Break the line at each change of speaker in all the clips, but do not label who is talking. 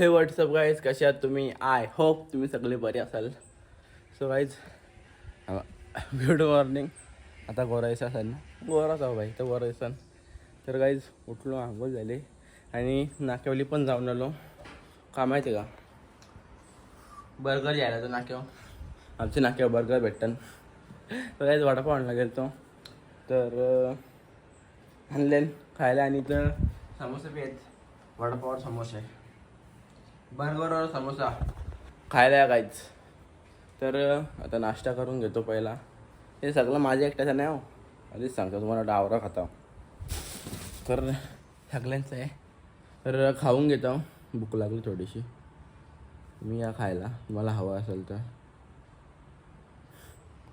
हे WhatsApp guys कसे आहात तुम्ही? आय होप तुम्ही सगळे बरे असाल. सो गाईज गुड मॉर्निंग आता गोरायचा सण ना? गोराच आहो भाई तर गोरायचा सण तर गाईज उठलो आंघोळ झाले. आणि नाक्यावली पण जाऊन आलो. का माहिती का? बर्गर यायला तर नाक्यावर. आमच्या नाक्यावर बर्गर भेटतं तर गाईज वडापाव आणला गेलो तर अं, आणले खायला. आणि तर समोसे बी आहेत. वडापावर समोसे. बर्गरवर समोसा. खायला या काहीच तर आता नाश्ता करून घेतो पहिला. हे सगळं माझ्या एकट्याचं नाही हो. आधीच सांगतो तुम्हाला डावरा खाता. तर सगळ्यांचं आहे. तर खाऊन घेतो. भूक लागली थोडीशी. मी या खायला. तुम्हाला हवं असेल तर.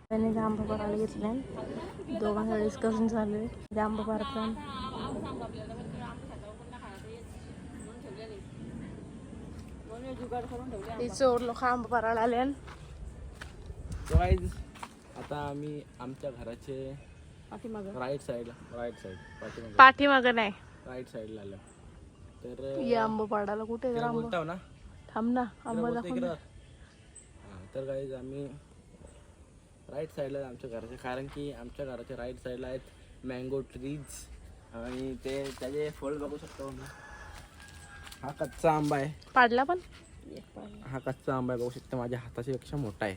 त्याने जांब भरायला घेतलाय दोघांना डिस्कशन चालू आहे जांब
आता आम्ही आमच्या घराचे
पाठीमागं.
राईट साईडला राईट साईड पाठीमागे.
पाठीमागं नाही.
राईट साईडला आलं. तर
ये आंब पाडायला कुठे
बोलताव ना.
थांब ना आंबा दाखव
तर आम्ही राईट साईडला आमच्या घराचे कारण की आमच्या घराच्या राईट साईडला आहेत मँगो ट्रीज आणि ते त्याचे फळ बघू शकतो हा कच्चा आंबा आहे.
पाडला पण?
हा कच्चा आंबा आहे. बघू शकता माझ्या हाताच्या पेक्षा मोठा आहे.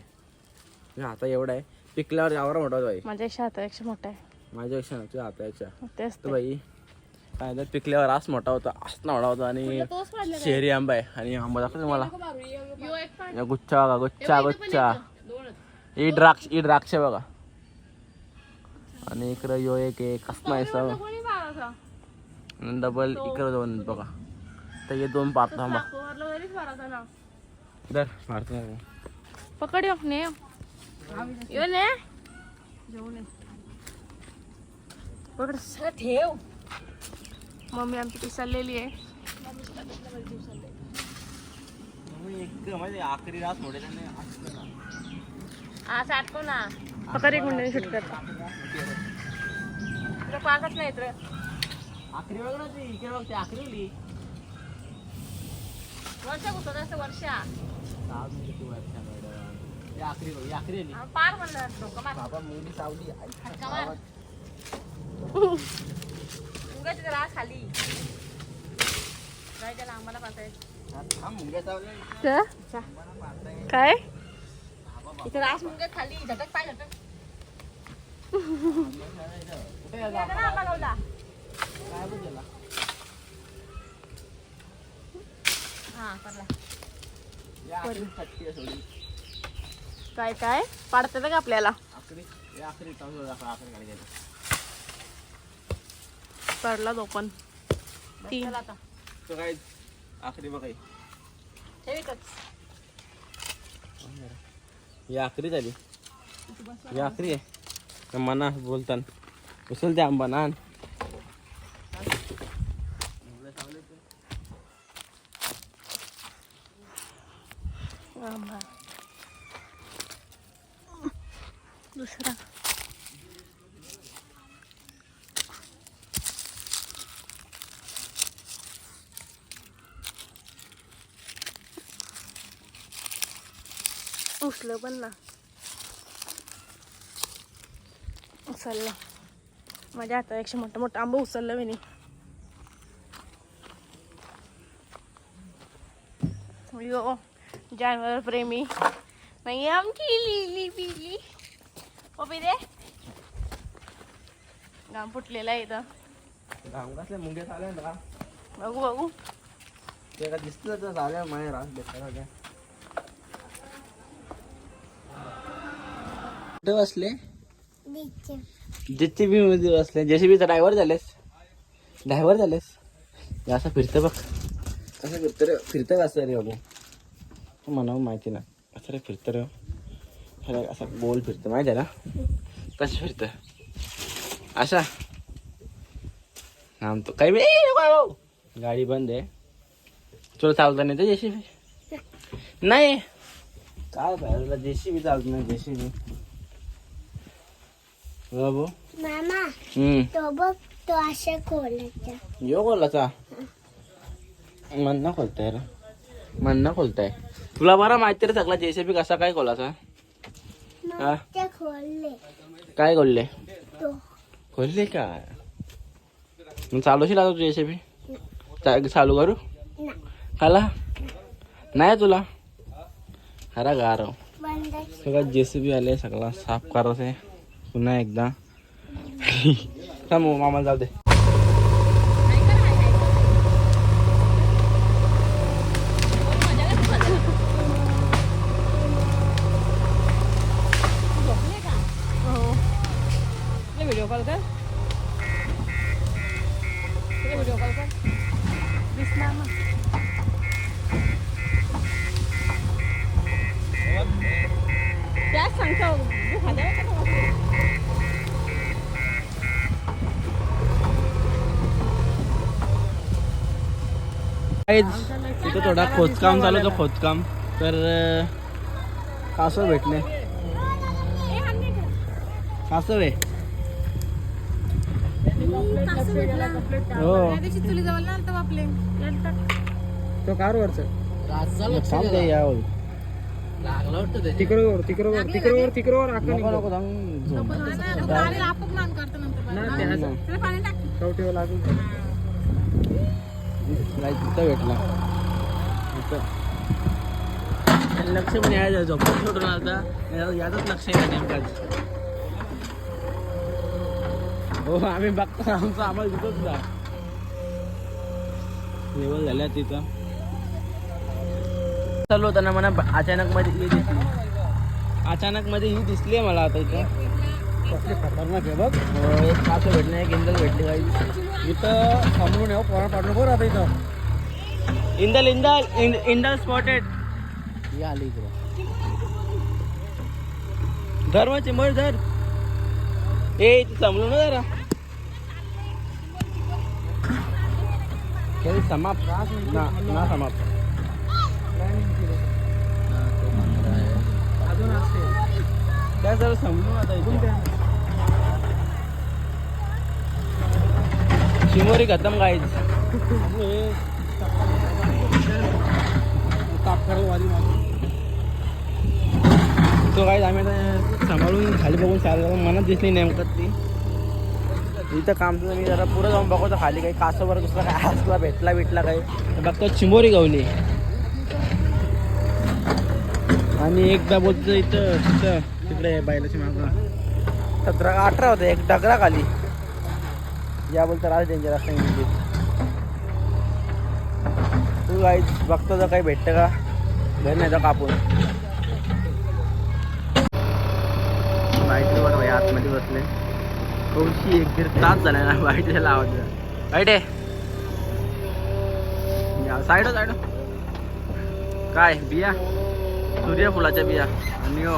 हाता एवढा आहे. पिकल्यावर यावर मोठा होतो भाई
माझ्या हातापेक्षा मोठा आहे.
माझ्यापेक्षा नाही तुझ्या हाताच्या
तेच
तर
ते.
बाई काय तर पिकल्यावर आस मोठा होता असं मोठा होता आणि शेरी आंबा आहे. आणि आंबा दाखवतो तुम्हाला. या गुच्छा बघा गुच्छा गुच्छा. ही द्राक्ष ही द्राक्ष बघा. आणि इकडं यो एक एक. कसं नाही डबल इकडं दोन बघा. तर हे दोन पाच थांबा. दर मारतो ना.
पकड यो ने. यो ने. पकड. ठेव. मम्मी आमची पिसालेली आहे.
एक आखरी रात ना.
आज आटको ना पकड एक मिनिट शूट करतो तुला पाकच नाही तर
आखरी बघ ना ती इकडे बघ ती आखरी आली.
वर्षा कुठं असं वर्षा.
सावली किती वर्षा मॅडम. आखरी बघ आखरी आली
पार म्हणलं डोकं मार.
बाबा मुंगी सावली.
उगाच तिथं रास खाली. काय त्याला आम्हाला पाहताय. काय? इथं रास मुंगे खाली झटक पाय झटक
कुठे आहे
येतं ना आंबा गावला.
काय बघ त्याला?
हा. काय काय? पाडतात का आपल्याला. पडला तो पण. तीन.
आखरी झाली. ही आखरी आहे. मना बोलताना. उचल ते आंबा ना
दुसरा उचलं पण ना. उचललं. माझ्या हातापेक्षा मोठं मोठं आंबा उचललं मी यो जानवर प्रेमी. नाही आमची लिली पिली ओ दे घाम फुटलेला आहे इथं.
मुंग्या चालल्या ना.
बघू बघू.
ते का दिसलं तर झाल्या माय रास बेकार कुठे बसले? जेसीबी मध्ये बसले. जेसीबीचा ड्रायव्हर झालेस? ड्रायव्हर झालेस? असं फिरतं बघ. कसं फिरतं रे फिरतं कसं रे बाबू. म्हणावं माहिती ना कसं रे फिरतं रे ह्याला असं गोल फिरतं. माहिती आहे ना? कसं फिरतं? असा. थांबतो. काही बी- भाऊ. गाडी बंद आहे. तुला चालता नाही तर जेसीबी? नाही. काय बाहेरला जेसीबी चालत नाही जेसीबी? बाबू?
मामा
हम्म.
तो बघ तो अशा खोलाचा.
यो कोलाचा मन ना खोलता यार म्हणणं खोलताय. तुला बरा माहिती रे सगळा जेसीबी कसा काय खोलाचा? हा? काय खोलले? खोलले काय मग चालूशील आता तू जेसीबी? चालू करू? खाला? नाही तुला? खरा गार सगळं जेसीबी आले सगळा साफ करायचं पुन्हा एकदा. थांबू हो, मामाला जाऊ दे.
व्हिडिओ कॉल कर व्हिडिओ कॉल कर दिसणार ना त्याच सांगतो तू खाल्लं का तो?
तिथं थोडा खोदकाम चालू होतं खोदकाम. तर कासव भेटले. कासव आहे. हो.
तो कार वरच
थांब दे या होय.
तिकडवर तिकडवर तिकडवर तिकडवर आका
नको नको थांब
ना ते कवठेवर लागून
नाही तिथं भेटला. तिथं. आणि लक्ष पण यायचं झोपून सोडून आता. या- यातच लक्ष आहे नेमकाच हो आम्ही बघतो. आमचं आम्हाला दिसत ना लेवल झाल्या तिथं. चालू होताना मला अचानक मध्ये ही दिसली. अचानक मध्ये ही दिसली आहे मला आता इथं.
खतरनाक आहे बघ.
हो, एक कासं भेटले एक इंदल भेटले काही
इथं थांबून येऊ पोरा पाडणं बरं आता इथं.
इंदल इंदल इंद- इंदल स्पॉटेड ही आली इकडे. धर मग चिंबर धर. ए इथे समजू ना जरा. खेळ समाप्त. ना ना समाप्त. त्या जरा समजून आता इथे. शिमोरी खतम गाईज तो गाईज आम्ही आता सांभाळून खाली बघून चाललो मनात दिसली नेमकं ती. इथं काम तुझं मी जरा पुरं जाऊन बघतो खाली काही कासवर दुसरा काय असला भेटला भेटला काही. बघतो चिंबोरी गवली. आणि एकदा बोलतो इथं तिथं तिकडे बायलाची मागं. सतरा का अठरा होतं एक डगरा खाली. या तर आज डेंजर असं म्हणजे. तू काही बघतो तर काही भेटतं का? घर नाही तर कापून. बाईकवर भाई आतमध्ये बसले. थोडीशी एक दीड तास झाला ना वाईट त्याला आवडलं बाईट आहे साईड साईड काय बिया? सूर्यफुलाच्या बिया. आणि हो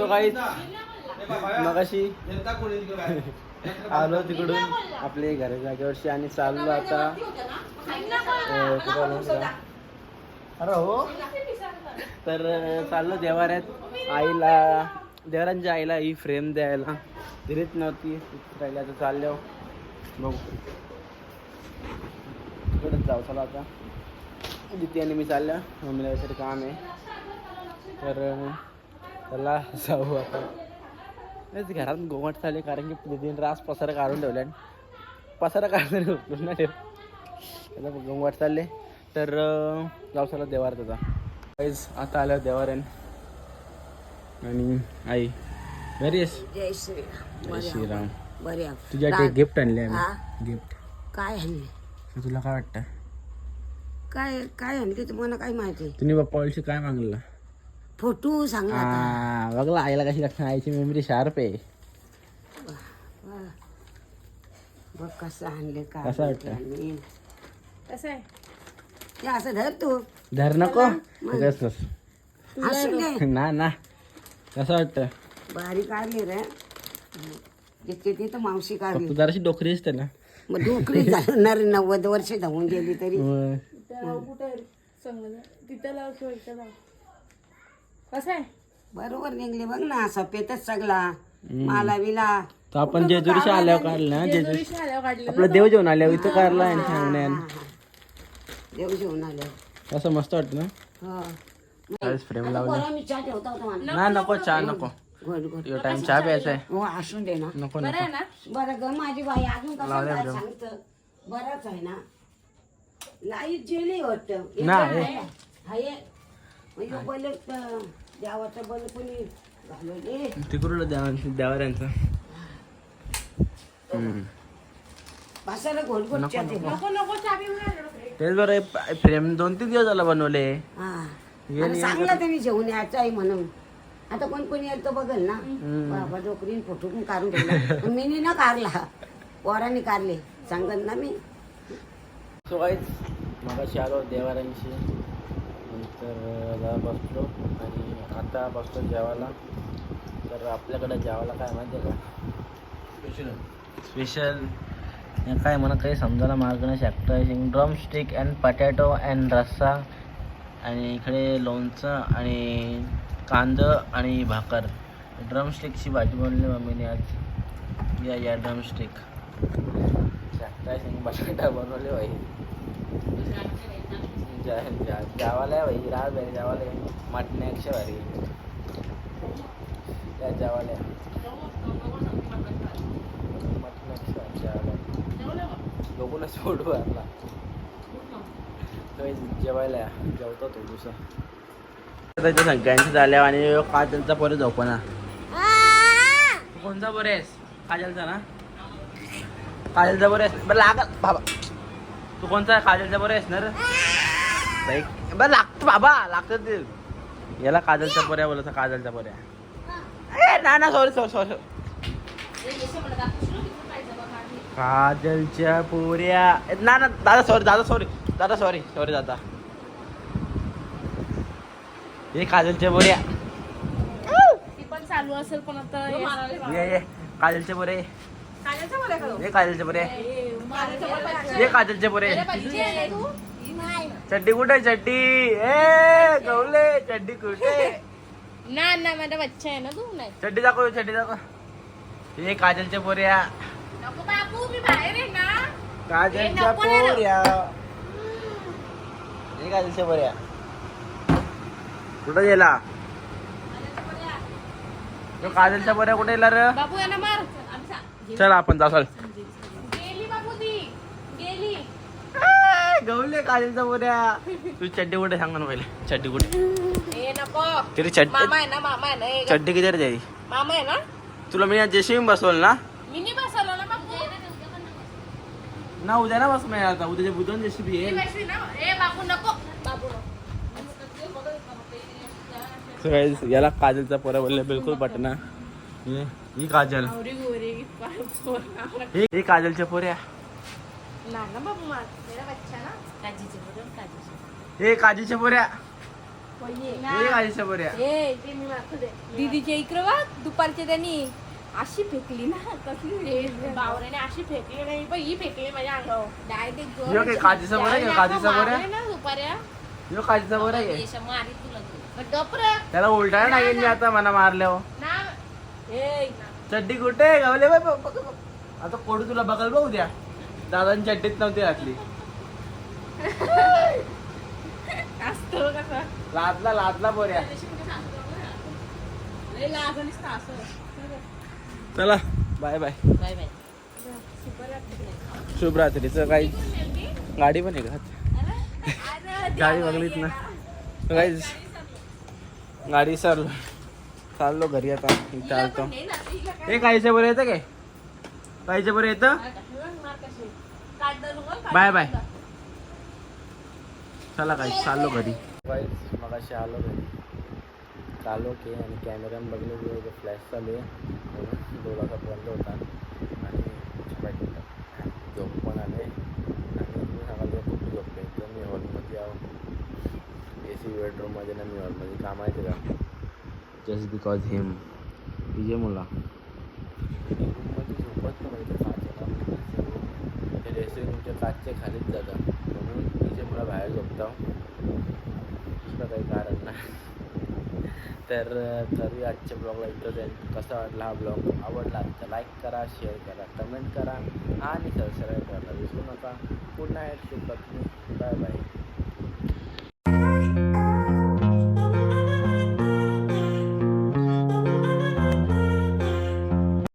तो काही मगाशी आलो तिकडून आपले घर जागेवरशी आणि चाललो आता. अरे हो तर चाललो देवाऱ्यात. आईला देवारांच्या आईला ही फ्रेम द्यायला. दिलीच नव्हती. राहिली आता चाललो बघू. तिकडेच जाऊ चला आता. दिती आणि मी चालल्या. मम्मीला काहीतरी काम आहे. तर चला जाऊ आता नाही ते घरात गोमट झाले कारण की प्रतिदिन रास पसारा काढून ठेवल्या पसारा काढून पूर्ण ठेव त्याला गोमट चालले. तर जाऊ चला देवार त्याचा काहीच आता आलं देवाऱ्यान. आणि आई घरी आहेस?
जय श्री
जय श्रीराम
बरे.
तुझ्या गिफ्ट आणले? आम्ही गिफ्ट
काय हल्ली
तुला काय वाटतं?
काय काय हल्ली तुम्हाला काय माहिती
तुम्ही बाप्पावलशी काय मागलं?
फोटो सांगा आता.
हा बघला आईला कशी लक्षण आईची मेमरी शार्प आहे.
वा. बघ कसं आणले काय
कसं वाटतं?
आणि
कसं आहे?
ते असं धर तू.
धर नको. कसं
असू दे
ना ना. कसं वाटतं?
बारीक काढली रे. जितके ते तर मावशी काढली.
तू जराशी डोकरी असते ना.
मग डोकरी जाणार नव्वद वर्ष धावून गेली तरी.
कुठं सांगलं तिथं लाव किंवा इथं लाव. कसं आहे?
बरोबर निघले बघ ना सफेदच सगळा. माला विला
तर आपण जेजुरीशी आल्यावर काढलं ना जेजुरी आपलं देव जेवण आल्यावर इथं काढला
देव जेवण आले
असं मस्त वाटतं ना?
हो.
फ्रेम
आता पोरं मी चहा ठेवता होता मला.
नाही नको चहा नको.
गोड गोड
यो टाइम चहा प्यायचा आहे.
हो असून दे ना.
नको नको.
बरं ग माझी बाई अजून कसं काय सांगतं? बरंच आहे ना. लाइट जेली वाटतं.
नाही.
आहे. म्हणजे बल्ब देवाचं बल्ब कोणी घालवले?
तिकडून देवा देवाऱ्यांचं.
बसायला गोड गोड चहा दे. बा.
तेच बरं फ्रेम दोन तीन दिवस झाला बनवले.
हा. मला सांगलं त्यांनी जेवण यायचं आहे म्हणून. आता कोण कोणी येईल तो बघल ना. बाबा डोकरीन फोटो पण काढून ठेवला. पण मी ना काढला. पोरांनी काढले. सांगत ना मी.
सो गाईज मगाशी आलो देवाऱ्यांशी. जरा बसलो आणि आता बसलो जेवायला. तर आपल्याकडे जेवायला काय माहिती आहे का? स्पेशल स्पेशल काय मला काही समजायला मार्ग नाही शकतं drum stick and potato and रस्सा आणि इकडे लोणचं आणि कांदं आणि भाकर. ड्रमस्टिकची भाजी बनवली मम्मीने आज. या या ड्रमस्टिक शाकटा शेंग बटाटा बनवले भाई जावाला आहे भाई राज भाई जावाला आहे. मटण्यापेक्षा भारी. त्या जावाला मटण्यापेक्षा भारी जावाला बघूनच फोटो घातला जेवायला या. जेवतो तो दुसरा. त्याच्या सगळ्यांची झाल्या आणि काजलचा परत झोपना तू कोणचा बरे आहेस? काजलचा ना? काजलचा बरे आहेस. बरं लागल. बाबा. तू कोणचा आहे? काजलचा बरे आहेस ना रे? लागतं बाबा लागतं ते. याला काजलच्या पोऱ्या बोलत काजलच्या पोऱ्या. ए ना ना सॉरी सॉरी सॉरी काजलच्या पोऱ्या. ना ना दादा सॉरी दादा सॉरी दादा सॉरी सॉरी दादा. हे काजलच्या पोऱ्या.
पण चालू असेल पण आता
ये ये. काजलचे ये काजलचे पोरे ये काजलचे पोरे चड्डी कुठे चड्डी? ए गवले चड्डी कुठे?
ना ना माझा बच्चा आहे ना तू? नाही.
चड्डी दाखव चड्डी दाखव. हे काजलच्या पोऱ्या.
नको बाबू मी बाहेर आहे ना.
काजलच्या. पोऱ्या. हे काजलच्या पोऱ्या. कुठं गेला? तो काजलच्या पोऱ्या कुठे गेला रे?
बाबू यांना मार.
चल आपण ए, गवले काजलच्या पोऱ्या तू चड्डी कुठे सांग ना पहिले. चड्डी कुठे? तरी चड्डी
मामा आहे ना मामा आहे ना ए,
चड्डी किती रे
मामा आहे ना?
तुला मी जेसीबी बसवल ना?
मी बसवलं ना
ना उद्या ना बस मी आता. उद्याच्या बुधन जेसीबी
ए बाबू नको. बाबू
याला काजलचा पोरा बोलले बिलकुल पटना. हे- ही काजल
गोरी
हे हे काजलच्या पोऱ्या
ना ना बाबू मार मेरा बच्चा ना? काजीचे बरोबर काजीचे.
हे काजीच्या पोऱ्या
होय
हे काजीच्या पोऱ्या
ए ते मी मारतो दे. दीदीच्या इकडे वा दुपारच्या त्यांनी. अशी फेकली ना कसली बावऱ्याने अशी फेकली नाही पण ही फेकली माझ्या अंगावर. डायरेक्ट
ह्यो काय काजीचा बरं आहे, काजीचा बरं आहे?
ना दुपाऱ्या
ह्यो काजीचा पोऱ्या आहे
मारी तुला गपर
त्याला उलटा लागेल मी आता मला मारल्यावर. चड्डी कुठे गावले बाय आता कोडू तुला बघाल बघू द्या. दादांनी चड्डीत नव्हती घातली. लादला लादला
असं
चला. Bye bye.
Bye bye.
शुभरात्रीचं काही गाडी पण आहे का? गाडी बघलीत ना. काही गाडी सर चाललो घरी आता. इथं आलतो हे काहीच्या बरं येतं काय? काहीच्या बरं येतं? Bye bye. चला काही चाललो घरी. मगाशी आलो घरी. चाललो की आणि कॅमेऱ्यानं बघलो की फ्लॅश चालू आहे. म्हणून डोळा बंद होता. आणि. झोप पण आले. आणि मी सांगायला कुठे झोपले. तर मी हॉलमध्ये आहो. ए सी बेडरूममध्ये ना मी हॉलमध्ये. का माहिती का जस्ट बिकॉज हिम विजय मुला रूममध्ये ते रेसिंग तुमच्या काचच्या खालीच जातं म्हणून विजय मुला बाहेर झोपतो दुसरं काही कारण नाही तर तरी आजच्या ब्लॉगला इथं कसा वाटला हा ब्लॉग आवडला तर लाईक करा शेअर करा कमेंट करा आणि सबस्क्राईब करायला विसरू नका. पुन्हा एक बाय बाय